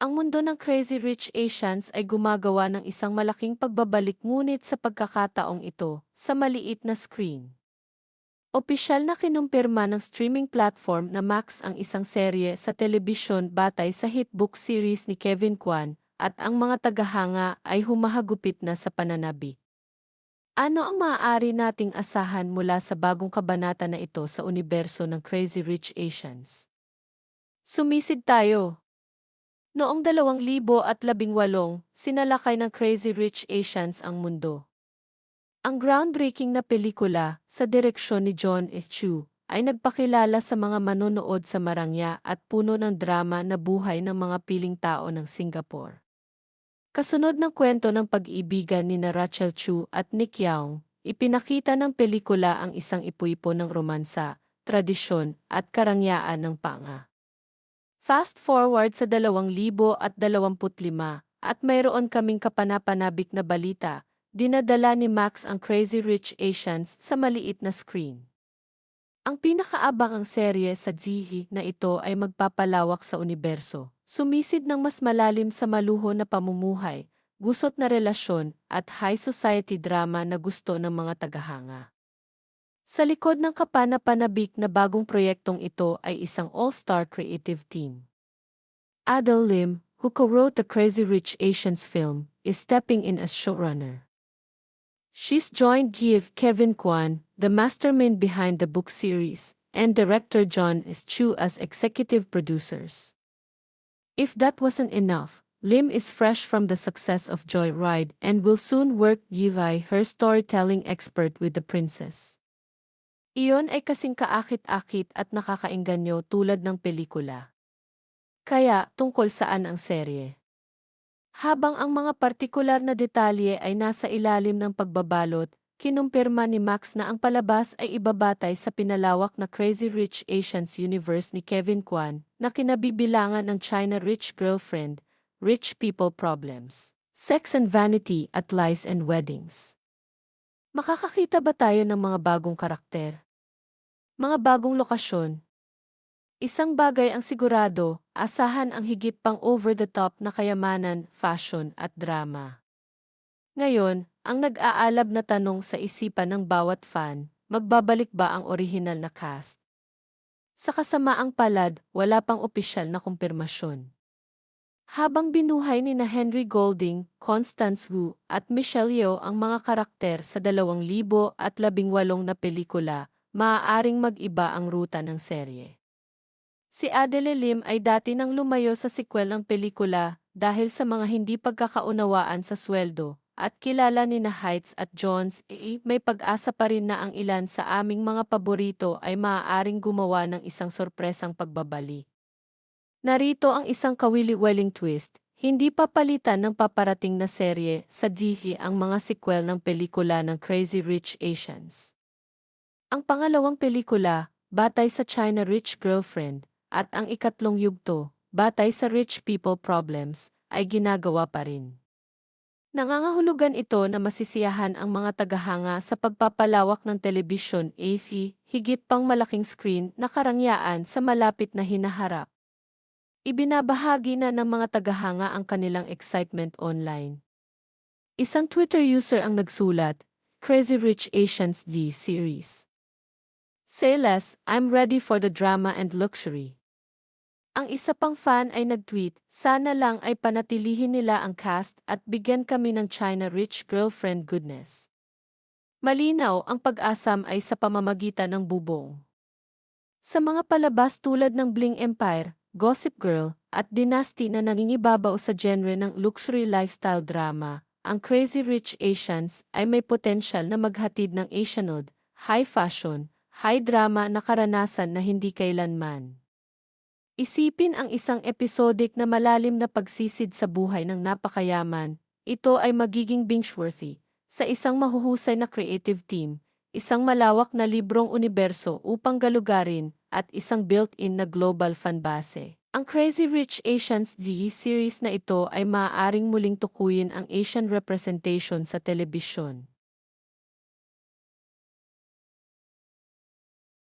Ang mundo ng Crazy Rich Asians ay gumagawa ng isang malaking pagbabalik ngunit sa pagkakataong ito, sa maliit na screen. Opisyal na kinumpirma ng streaming platform na Max ang isang serye sa telebisyon batay sa hit book series ni Kevin Kwan at ang mga tagahanga ay humahagupit na sa pananabik. Ano ang maaari nating asahan mula sa bagong kabanata na ito sa universo ng Crazy Rich Asians? Sumisid tayo! Noong 2018, sinalakay ng Crazy Rich Asians ang mundo. Ang groundbreaking na pelikula, sa direksyon ni John F. Chu, ay nagpakilala sa mga manonood sa marangya at puno ng drama na buhay ng mga piling tao ng Singapore. Kasunod ng kwento ng pag-ibigan ni na Rachel Chu at Nick Young, ipinakita ng pelikula ang isang ipuipo ng romansa, tradisyon at karangyaan ng panga. Fast forward sa 2025 at mayroon kaming kapanapanabik na balita, dinadala ni Max ang Crazy Rich Asians sa maliit na screen. Ang pinakaabangang serye sa Zihi na ito ay magpapalawak sa universo, sumisid ng mas malalim sa maluho na pamumuhay, gusot na relasyon at high society drama na gusto ng mga tagahanga. Sa likod ng kapana-panabik na bagong proyektong ito ay isang all-star creative team. Adele Lim, who co-wrote the Crazy Rich Asians film, is stepping in as showrunner. She's joined Give Kevin Kwan, the mastermind behind the book series, and director John S. Chu as executive producers. If that wasn't enough, Lim is fresh from the success of Joyride and will soon work Yivai, her storytelling expert with the princess. Iyon ay kasing kaakit-akit at nakakainganyo tulad ng pelikula. Kaya, tungkol saan ang serye? Habang ang mga partikular na detalye ay nasa ilalim ng pagbabalot, kinumpirma ni Max na ang palabas ay ibabatay sa pinalawak na Crazy Rich Asians universe ni Kevin Kwan na kinabibilangan ng China Rich Girlfriend, Rich People Problems, Sex and Vanity at Lies and Weddings. Makakakita ba tayo ng mga bagong karakter? Mga bagong lokasyon? Isang bagay ang sigurado, asahan ang higit pang over-the-top na kayamanan, fashion at drama. Ngayon, ang nag-aalab na tanong sa isipan ng bawat fan, magbabalik ba ang orihinal na cast? Sa kasamaang palad, wala pang opisyal na kumpirmasyon. Habang binuhay ni na Henry Golding, Constance Wu, at Michelle Yeoh ang mga karakter sa 2018 na pelikula, maaaring mag-iba ang ruta ng serye. Si Adele Lim ay dati nang lumayo sa sequel ng pelikula dahil sa mga hindi pagkakaunawaan sa sweldo, at kilala ni na Heights at Jones, e may pag-asa pa rin na ang ilan sa aming mga paborito ay maaaring gumawa ng isang sorpresang pagbabalik. Narito ang isang kawili-weling twist, hindi papalitan ng paparating na serye sa Dihi ang mga sequel ng pelikula ng Crazy Rich Asians. Ang pangalawang pelikula, batay sa China Rich Girlfriend, at ang ikatlong yugto, batay sa Rich People Problems, ay ginagawa pa rin. Nangangahulugan ito na masisiyahan ang mga tagahanga sa pagpapalawak ng telebisyon AFI, higit pang malaking screen na karangyaan sa malapit na hinaharap. Ibinabahagi na ng mga tagahanga ang kanilang excitement online. Isang Twitter user ang nagsulat, Crazy Rich Asians D series. Say less, I'm ready for the drama and luxury. Ang isa pang fan ay nag-tweet, sana lang ay panatilihin nila ang cast at bigyan kami ng China Rich Girlfriend goodness. Malinaw ang pag-asam ay sa pamamagitan ng bubong. Sa mga palabas tulad ng Bling Empire, Gossip Girl, at Dynasty na nangingibabaw sa genre ng luxury lifestyle drama, ang Crazy Rich Asians ay may potensyal na maghatid ng Asianoid, high fashion, high drama na karanasan na hindi kailanman. Isipin ang isang episodic na malalim na pagsisid sa buhay ng napakayaman, ito ay magiging binge-worthy sa isang mahuhusay na creative team, isang malawak na librong universo upang galugarin, at isang built-in na global fan base. Ang Crazy Rich Asians D series na ito ay maaaring muling tukuyin ang Asian representation sa telebisyon.